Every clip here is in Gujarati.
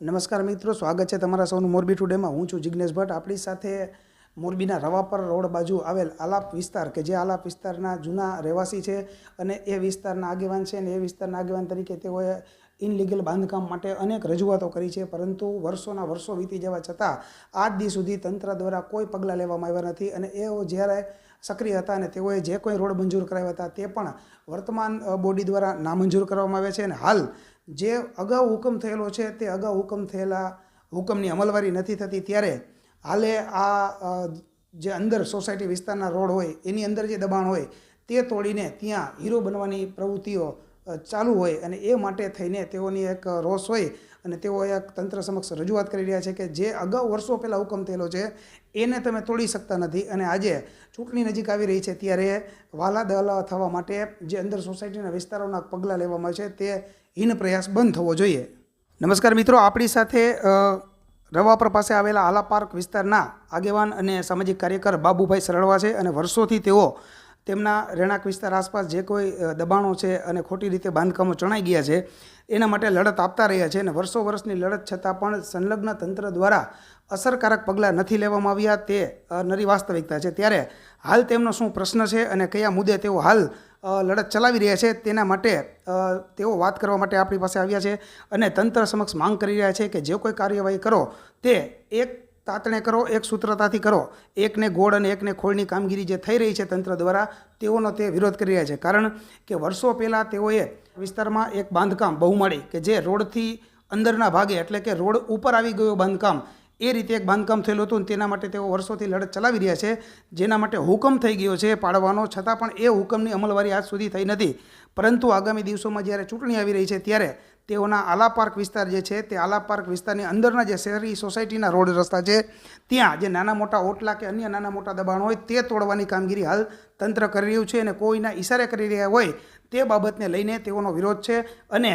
નમસ્કાર મિત્રો, સ્વાગત છે તમારા સૌનું મોરબી ટુડેમાં. હું છું જિજ્ઞેશ ભટ્ટ. આપણી સાથે મોરબીના રવાપર રોડ બાજુ આવેલ આલાપ વિસ્તાર, કે જે આલાપ વિસ્તારના જૂના રહેવાસી છે અને એ વિસ્તારના આગેવાન છે અને એ વિસ્તારના આગેવાન તરીકે તેઓએ ઇનલીગલ બાંધકામ માટે અનેક રજૂઆતો કરી છે, પરંતુ વર્ષોના વર્ષો વીતી જવા છતાં આજ દી સુધી તંત્ર દ્વારા કોઈ પગલાં લેવામાં આવ્યા નથી અને એઓ જ્યારે સક્રિય હતા અને તેઓએ જે કોઈ રોડ મંજૂર કરાવ્યા હતા તે પણ વર્તમાન બોડી દ્વારા નામંજૂર કરવામાં આવ્યા છે અને હાલ જે અગાઉ હુકમ થયેલો છે તે અગાઉ હુકમ થયેલા હુકમની અમલવારી નથી થતી. ત્યારે હાલે આ જે અંદર સોસાયટી વિસ્તારના રોડ હોય, એની અંદર જે દબાણ હોય તે તોડીને ત્યાં હીરો બનવાની પ્રવૃત્તિઓ ચાલુ હોય અને એ માટે થઈને તેઓની એક રોષ હોય અને તેઓ એક તંત્ર સમક્ષ રજૂઆત કરી રહ્યા છે કે જે અગાઉ વર્ષો પહેલાં હુકમ થયેલો છે, એને તમે તોડી શકતા નથી. અને આજે ચૂંટણી નજીક આવી રહી છે ત્યારે વાલા દહલા થવા માટે જે અંદર સોસાયટીના વિસ્તારોના પગલાં લેવામાં છે તે હીન પ્રયાસ બંધ થવો જોઈએ. નમસ્કાર મિત્રો, આપણી સાથે રવાપર પાસે આવેલા આલા પાર્ક વિસ્તારના આગેવાન અને સામાજિક કાર્યકર બાબુભાઈ સરળવા છે અને વર્ષોથી તેઓ તેમના રહેણાંક વિસ્તાર આસપાસ જે કોઈ દબાણો છે અને ખોટી રીતે બાંધકામો ચણાઈ ગયા છે, એના માટે લડત આપતા રહ્યા છે અને વર્ષો વર્ષની લડત છતાં પણ સંલગ્ન તંત્ર દ્વારા અસરકારક પગલાં નથી લેવામાં આવ્યા તે નરી વાસ્તવિકતા છે. ત્યારે હાલ તેમનો શું પ્રશ્ન છે અને કયા મુદ્દે તેઓ હાલ લડત ચલાવી રહ્યા છે તેના માટે તેઓ વાત કરવા માટે આપણી પાસે આવ્યા છે અને તંત્ર સમક્ષ માંગ કરી રહ્યા છે કે જે કોઈ કાર્યવાહી કરો તે એક તાતણે કરો, એક સૂત્રતાથી કરો. એકને ગોળ અને એકને ખોળની કામગીરી જે થઈ રહી છે તંત્ર દ્વારા, તેઓનો તે વિરોધ કરી રહ્યા છે. કારણ કે વર્ષો પહેલાં તેઓએ વિસ્તારમાં એક બાંધકામ બહુમાળી કે જે રોડથી અંદરના ભાગે, એટલે કે રોડ ઉપર આવી ગયો બાંધકામ, એ રીતે એક બાંધકામ થયેલું હતું અને તેના માટે તેઓ વર્ષોથી લડત ચલાવી રહ્યા છે. જેના માટે હુકમ થઈ ગયો છે પાડવાનો, છતાં પણ એ હુકમની અમલવારી આજ સુધી થઈ નથી. પરંતુ આગામી દિવસોમાં જ્યારે ચૂંટણી આવી રહી છે, ત્યારે તેઓના આલા પાર્ક વિસ્તાર જે છે, તે આલા પાર્ક વિસ્તારની અંદરના જે શહેરી સોસાયટીના રોડ રસ્તા છે, ત્યાં જે નાના મોટા ઓટલા કે અન્ય નાના મોટા દબાણ હોય, તે તોડવાની કામગીરી હાલ તંત્ર કરી રહ્યું છે અને કોઈના ઈશારે કરી રહ્યા હોય, તે બાબતને લઈને તેઓનો વિરોધ છે અને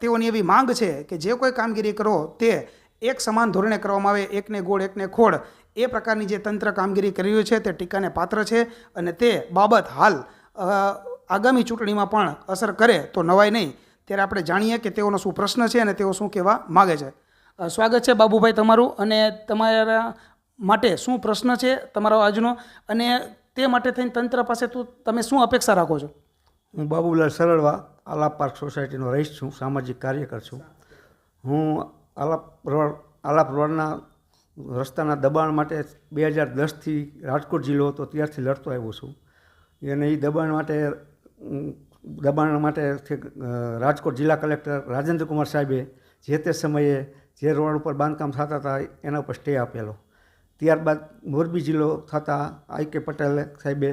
તેઓની એવી માંગ છે કે જે કોઈ કામગીરી કરો, તે એક સમાન ધોરણે કરવામાં આવે, એકને ગોળ, એકને ખોળ, એ પ્રકારની જે તંત્ર કામગીરી કરી રહ્યું છે, તે ટીકાને પાત્ર છે અને તે બાબત હાલ આગામી ચૂંટણીમાં પણ અસર કરે તો નવાય નહીં. ત્યારે આપણે જાણીએ કે તેઓનો શું પ્રશ્ન છે અને તેઓ શું કહેવા માગે છે. સ્વાગત છે બાબુભાઈ તમારું અને તમારા માટે શું પ્રશ્ન છે તમારો આજનો અને તે માટે થઈને તંત્ર પાસે તું, તમે શું અપેક્ષા રાખો છો? હું બાબુલાલ સરળવા, આલાપ પાર્ક સોસાયટીનો રહીશ છું, સામાજિક કાર્યકર છું. હું આલાપ રોડ આલાપ રોડના રસ્તાના દબાણ માટે બે હજાર દસથી રાજકોટ જિલ્લો હતો, ત્યારથી લડતો આવ્યો છું. અને એ દબાણ માટે દબાણ માટે રાજકોટ જિલ્લા કલેક્ટર રાજેન્દ્રકુમાર સાહેબે જે તે સમયે જે રોડ ઉપર બાંધકામ થતા હતા, એના ઉપર સ્ટે આપેલો. ત્યારબાદ મોરબી જિલ્લો થતાં આઈ કે પટેલ સાહેબે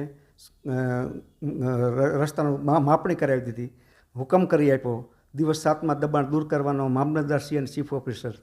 રસ્તાનું માપણી કરાવી દીધી. હુકમ કરી આપ્યો. દિવસ સાતમાં દબાણ દૂર કરવાનો મામલતદાર સી અને ચીફ ઓફિસર.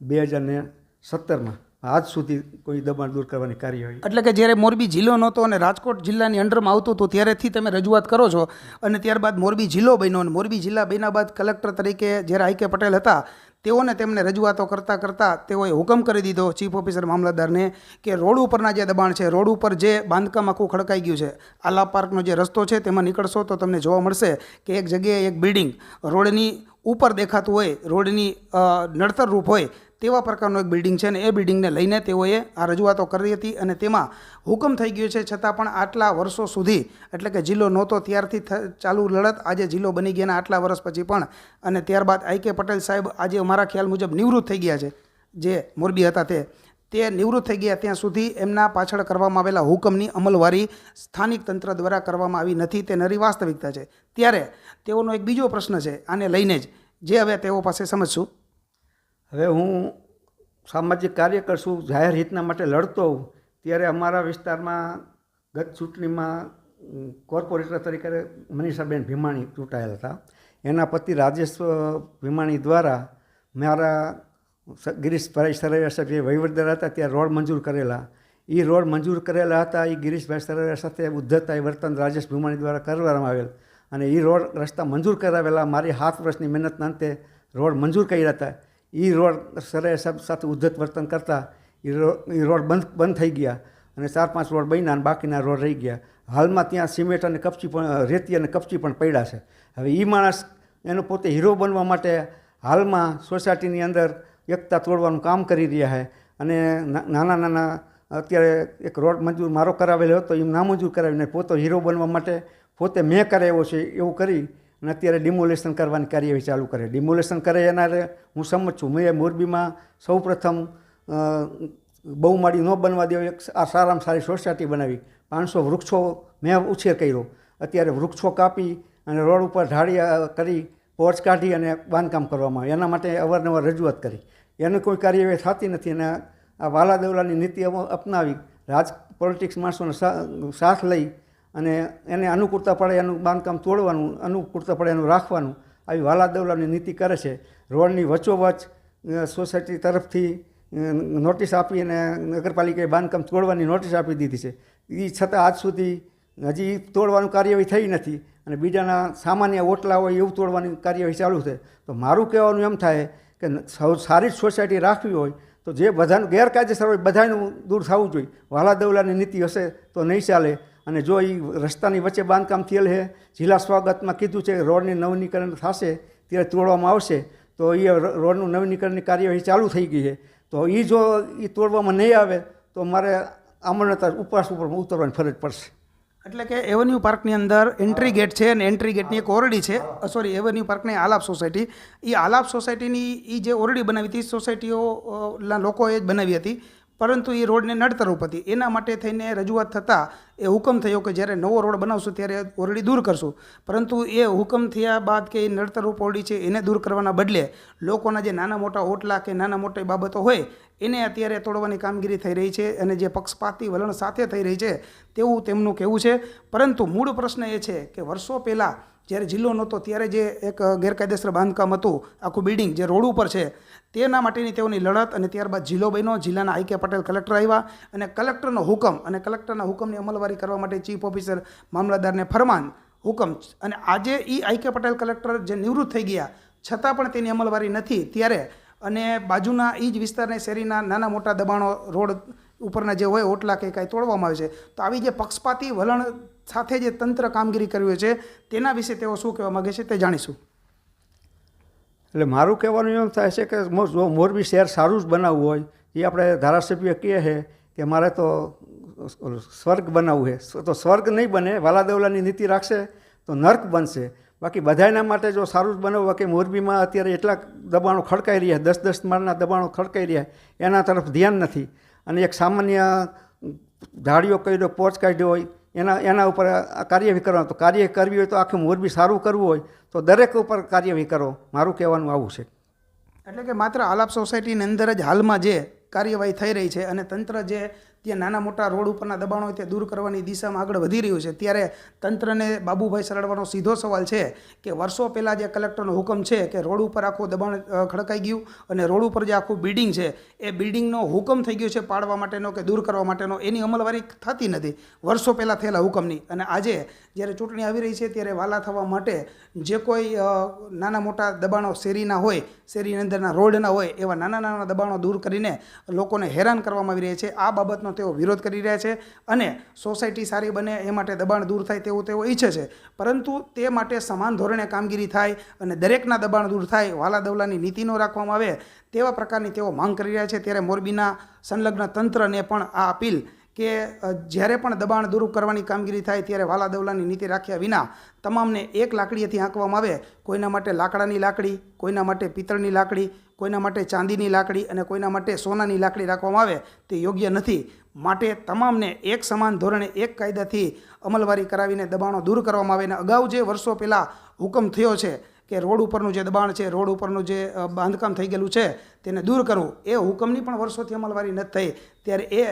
બે હજાર ને સત્તરમાં આજ સુધી કોઈ દબાણ દૂર કરવાની કાર્યવાહી એટલે કે જ્યારે મોરબી જિલ્લો નહોતો અને રાજકોટ જિલ્લાની અંડરમાં આવતું હતું, ત્યારેથી તમે રજૂઆત કરો છો. અને ત્યારબાદ મોરબી જિલ્લો બન્યો અને મોરબી જિલ્લા બન્યા બાદ કલેક્ટર તરીકે જ્યારે આઈ કે પટેલ હતા, તેઓને તેમને રજૂઆતો કરતાં કરતાં તેઓએ હુકમ કરી દીધો ચીફ ઓફિસર મામલતદારને કે રોડ ઉપરના જે દબાણ છે, રોડ ઉપર જે બાંધકામ આખું ખડકાઈ ગયું છે, આલા પાર્કનો જે રસ્તો છે તેમાં નીકળશો તો તમને જોવા મળશે કે એક જગ્યાએ એક બિલ્ડિંગ રોડની ઉપર દેખાતું હોય, રોડની નડતર રૂપ હોય તેવા પ્રકારનું એક બિલ્ડિંગ છે અને એ બિલ્ડિંગને લઈને તેઓએ આ રજૂઆતો કરી હતી અને તેમાં હુકમ થઈ ગયો છે. છતાં પણ આટલા વર્ષો સુધી, એટલે કે જિલ્લો નહોતો ત્યારથી ચાલુ લડત, આજે જિલ્લો બની ગયાના આટલા વર્ષ પછી પણ. અને ત્યારબાદ આઈ કે પટેલ સાહેબ આજે અમારા ખ્યાલ મુજબ નિવૃત્ત થઈ ગયા છે. જે મોરબી હતા તે. તે નિવૃત્ત થઈ ગયા ત્યાં સુધી એમના પાછળ કરવામાં આવેલા હુકમની અમલવારી સ્થાનિક તંત્ર દ્વારા કરવામાં આવી નથી. તે નરી વાસ્તવિકતા છે. ત્યારે તેઓનો એક બીજો પ્રશ્ન છે, આને લઈને જ. જે હવે તેઓ પાસે સમજશું. હવે હું સામાજિક કાર્યકર છું, જાહેર હિતના માટે લડતો હોઉં, ત્યારે અમારા વિસ્તારમાં ગત ચૂંટણીમાં કોર્પોરેટર તરીકે મનીષાબેન ભીમાણી ચૂંટાયેલા હતા. એના પતિ રાજેશ ભીમાણી દ્વારા મારા ગિરીશભાઈ સરૈયા જે વહીવટદાર હતા, ત્યાં રોડ મંજૂર કરેલા. એ રોડ મંજૂર કરેલા હતા એ ગિરીશભાઈ સરૈયા સાથે ઉદ્ધતાઈ વર્તન રાજેશ ભીમાણી દ્વારા કરવામાં આવેલ. અને એ રોડ રસ્તા મંજૂર કરાવેલા, મારી હાથ વર્ષની મહેનતના અંતે રોડ મંજૂર કર્યા હતા. એ રોડ સરે સાથે ઉદ્ધત વર્તન કરતા એ રોડ બંધ બંધ થઈ ગયા અને ચાર પાંચ રોડ બન્યા અને બાકીના રોડ રહી ગયા. હાલમાં ત્યાં સિમેન્ટ અને કપચી પણ રેતી અને કપચી પણ પડ્યા છે. હવે એ માણસ એનો પોતે હીરો બનવા માટે હાલમાં સોસાયટીની અંદર એકતા તોડવાનું કામ કરી રહ્યા છે અને નાના નાના, અત્યારે એક રોડ મંજૂર મારો કરાવેલો હતો એ નામંજૂર કરાવીને પોતે હીરો બનવા માટે પોતે મેં કરાવ્યો છે એવું કરી અને અત્યારે ડિમોલેશન કરવાની કાર્યવાહી ચાલુ કરે. ડિમોલેશન કરે એના હું સમજ છું. મેં મોરબીમાં સૌપ્રથમ બહુમાળી ન બનવા દેવો એક આ સારામાં સારી સોસાયટી બનાવી. પાંચસો વૃક્ષો મેં ઉછેર કર્યો. અત્યારે વૃક્ષો કાપી અને રોડ ઉપર ઢાળી કરી, પોર્ચ કાઢી અને બાંધકામ કરવામાં આવે. એના માટે અવારનવાર રજૂઆત કરી. એની કોઈ કાર્યવાહી થતી નથી અને આ વાલા દેવલાની નીતિ અપનાવી રાજ, પોલિટિક્સ માણસોને સાથ લઈ અને એને અનુકૂળતા પડે એનું બાંધકામ તોડવાનું, અનુકૂળતા પડે એનું રાખવાનું, આવી વાલા દવલાની નીતિ કરે છે. રોડની વચોવચ સોસાયટી તરફથી નોટિસ આપી અને નગરપાલિકાએ બાંધકામ તોડવાની નોટિસ આપી દીધી છે. એ છતાં આજ સુધી હજી તોડવાનું કાર્યવાહી થઈ નથી અને બીજાના સામાન્ય ઓટલા હોય એવું તોડવાની કાર્યવાહી ચાલુ છે. તો મારું કહેવાનું એમ થાય કે સારી જ સોસાયટી રાખવી હોય તો જે બધાનું ગેરકાયદેસર હોય બધાનું દૂર થવું જોઈએ. વાલા દવલાની નીતિ હશે તો નહીં ચાલે. અને જો એ રસ્તાની વચ્ચે બાંધકામ થયેલ છે, જિલ્લા સ્વાગતમાં કીધું છે રોડની નવીનીકરણ થશે, ત્યારે તોડવામાં આવશે, તો એ રોડનું નવીનીકરણની કાર્યવાહી ચાલુ થઈ ગઈ છે. તો એ જો એ તોડવામાં નહીં આવે, તો મારે આમરણતા ઉપવાસ ઉપર ઉતરવાની ફરજ પડશે. એટલે કે એવન્યુ પાર્કની અંદર એન્ટ્રી ગેટ છે અને એન્ટ્રી ગેટની એક ઓરડી છે સોરી એવન્યુ પાર્કની આલાપ સોસાયટી એ આલાપ સોસાયટીની એ જે ઓરડી બનાવી હતી સોસાયટીઓના લોકોએ જ બનાવી હતી. પરંતુ એ રોડને નડતર હતી એના માટે થઈને રજૂઆત થતાં એ હુકમ થયો કે જ્યારે નવો રોડ બનાવશું ત્યારે ઓરડી દૂર કરશું. પરંતુ એ હુકમ થયા બાદ કે એ નડતર ઓરડી છે એને દૂર કરવાના બદલે લોકોના જે નાના મોટા ઓટલા કે નાના મોટી બાબતો હોય એને અત્યારે તોડવાની કામગીરી થઈ રહી છે અને જે પક્ષપાતી વલણ સાથે થઈ રહી છે તેવું તેમનું કહેવું છે. પરંતુ મૂળ પ્રશ્ન એ છે કે વર્ષો પહેલાં જ્યારે જિલ્લો નહોતો, ત્યારે જે એક ગેરકાયદેસર બાંધકામ હતું, આખું બિલ્ડિંગ જે રોડ ઉપર છે, તેના માટેની તેઓની લડત અને ત્યારબાદ જિલ્લો બન્યો. જિલ્લાના આઈ કે પટેલ કલેક્ટર આવ્યા અને કલેક્ટરનો હુકમ અને કલેક્ટરના હુકમની અમલવારી કરવા માટે ચીફ ઓફિસર મામલતદારને ફરમાન હુકમ અને આજે એ આઈ કે પટેલ કલેક્ટર જે નિવૃત્ત થઈ ગયા, છતાં પણ તેની અમલવારી નથી. ત્યારે અને બાજુના એ જ વિસ્તારને શેરીના નાના મોટા દબાણો રોડ ઉપરના જે હોય, ઓટલા કે કાંઈ તોડવામાં આવે છે, તો આવી જે પક્ષપાતી વલણ સાથે જે તંત્ર કામગીરી કર્યું છે, તેના વિશે તેઓ શું કહેવા માગે છે તે જાણીશું. એટલે મારું કહેવાનું એમ થાય છે કે મોરબી શહેર સારું જ બનાવવું હોય, એ આપણે ધારાસભ્ય કહે છે કે મારે તો સ્વર્ગ બનાવવું છે. તો સ્વર્ગ નહીં બને, વાલાદેવલાની નીતિ રાખશે, તો નર્ક બનશે. બાકી બધાયના માટે જો સારું જ બનાવવું કે મોરબીમાં અત્યારે એટલા દબાણો ખડકાઈ રહ્યા દસ દસ માળના દબાણો ખડકાઈ રહ્યા, એના તરફ ધ્યાન નથી. અને એક સામાન્ય ધાડીઓ કર્યો, પોચ કાઢ્યો હોય એના એના ઉપર કાર્યવાહી કરવાનું. તો કાર્ય કરવી હોય તો આખું મોરબી સારું કરવું હોય તો દરેક ઉપર કાર્યવાહી કરો. મારું કહેવાનું આવું છે. એટલે કે માત્ર આલાપ સોસાયટીની અંદર જ હાલમાં જે કાર્યવાહી થઈ રહી છે અને તંત્ર જે ત્યાં નાના મોટા રોડ ઉપરના દબાણો તે દૂર કરવાની દિશામાં આગળ વધી રહ્યું છે. ત્યારે તંત્રને બાબુભાઈ સરડવાનો સીધો સવાલ છે કે વર્ષો પહેલાં જે કલેક્ટરનો હુકમ છે કે રોડ ઉપર આખું દબાણ ખડકાઈ ગયું અને રોડ ઉપર જે આખું બિલ્ડિંગ છે, એ બિલ્ડિંગનો હુકમ થઈ ગયો છે પાડવા માટેનો કે દૂર કરવા માટેનો, એની અમલવારી થતી નથી. વર્ષો પહેલાં થયેલા હુકમની. અને આજે જ્યારે ચૂંટણી આવી રહી છે ત્યારે વાલા થવા માટે જે કોઈ નાના મોટા દબાણો શેરીના હોય, શેરીની અંદરના રોડના હોય, એવા નાના નાના દબાણો દૂર કરીને લોકોને હેરાન કરવામાં આવી રહ્યા છે. આ બાબતનો તેઓ વિરોધ કરી રહ્યા છે અને સોસાયટી સારી બને એ માટે દબાણ દૂર થાય તેવું તેઓ ઈચ્છે છે. પરંતુ તે માટે સમાન ધોરણે કામગીરી થાય અને દરેકના દબાણ દૂર થાય વાલા દવલાની નીતિનો રાખવામાં આવે તેવા પ્રકારની તેઓ માંગ કરી રહ્યા છે. ત્યારે મોરબીના સંલગ્ન તંત્રને પણ આ અપીલ કે જ્યારે પણ દબાણ દૂર કરવાની કામગીરી થાય ત્યારે વાલા દવલાની નીતિ રાખ્યા વિના તમામને એક લાકડીએથી આંકવામાં આવે. કોઈના માટે લાકડાની લાકડી, કોઈના માટે પિત્તળની લાકડી કોઈના માટે ચાંદીની લાકડી અને કોઈના માટે સોનાની લાકડી રાખવામાં આવે તે યોગ્ય નથી. માટે તમામને એક સમાન ધોરણે એક કાયદાથી અમલવારી કરાવીને દબાણો દૂર કરવામાં આવે. અને અગાઉ જે વર્ષો પહેલાં હુકમ થયો છે કે રોડ ઉપરનું જે દબાણ છે, રોડ ઉપરનું જે બાંધકામ થઈ ગયેલું છે, તેને દૂર કરવું, એ હુકમની પણ વર્ષોથી અમલવારી નથી થઈ. ત્યારે એ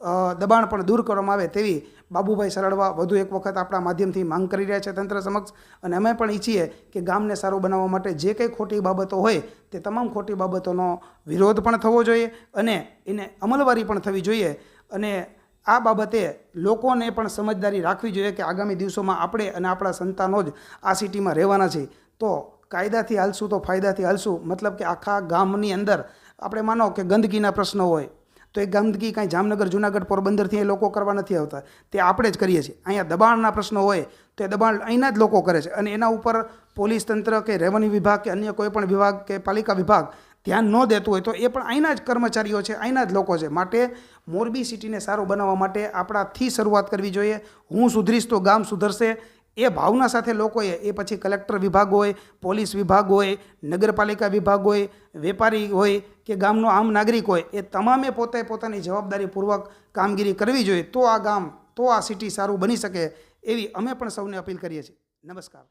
દબાણ પણ દૂર કરવામાં આવે તેવી બાબુભાઈ સરળવા વધુ એક વખત આપણા માધ્યમથી માંગ કરી રહ્યા છે તંત્ર સમક્ષ. અને અમે પણ ઈચ્છીએ કે ગામને સારું બનાવવા માટે જે કંઈ ખોટી બાબતો હોય તે તમામ ખોટી બાબતોનો વિરોધ પણ થવો જોઈએ અને એને અમલવારી પણ થવી જોઈએ. અને આ બાબતે લોકોને પણ સમજદારી રાખવી જોઈએ કે આગામી દિવસોમાં આપણે અને આપણા સંતાનો જ આ સિટીમાં રહેવાના છે. તો કાયદાથી હાલશું તો ફાયદાથી હાલશું. મતલબ કે આખા ગામની અંદર આપણે માનો કે ગંદકીના પ્રશ્નો હોય તો એ ગંદકી કાંઈ જામનગર, જુનાગઢ પોરબંદરથી એ લોકો કરવા નથી આવતા. તે આપણે જ કરીએ છીએ. અહીંયા દબાણના પ્રશ્નો હોય, તો એ દબાણ અહીંના જ લોકો કરે છે. અને એના ઉપર પોલીસ તંત્ર કે રેવન્યુ વિભાગ કે અન્ય કોઈ પણ વિભાગ કે પાલિકા વિભાગ ધ્યાન ન દેતું હોય તો એ પણ અહીંના જ કર્મચારીઓ છે, અહીંના જ લોકો છે. માટે મોરબી સિટીને સારું બનાવવા માટે આપણાથી શરૂઆત કરવી જોઈએ. હું સુધરીશ તો ગામ સુધરશે. એ ભાવના સાથે લોકોએ, એ પછી કલેક્ટર વિભાગ હોય, પોલીસ વિભાગ હોય, નગરપાલિકા વિભાગ હોય, વેપારી હોય કે ગામનો આમ નાગરિક હોય, એ તમામે પોતે પોતાની જવાબદારીપૂર્વક કામગીરી કરવી જોઈએ. તો આ ગામ, તો આ સિટી સારું બની શકે એવી અમે પણ સૌને અપીલ કરીએ છીએ. નમસ્કાર.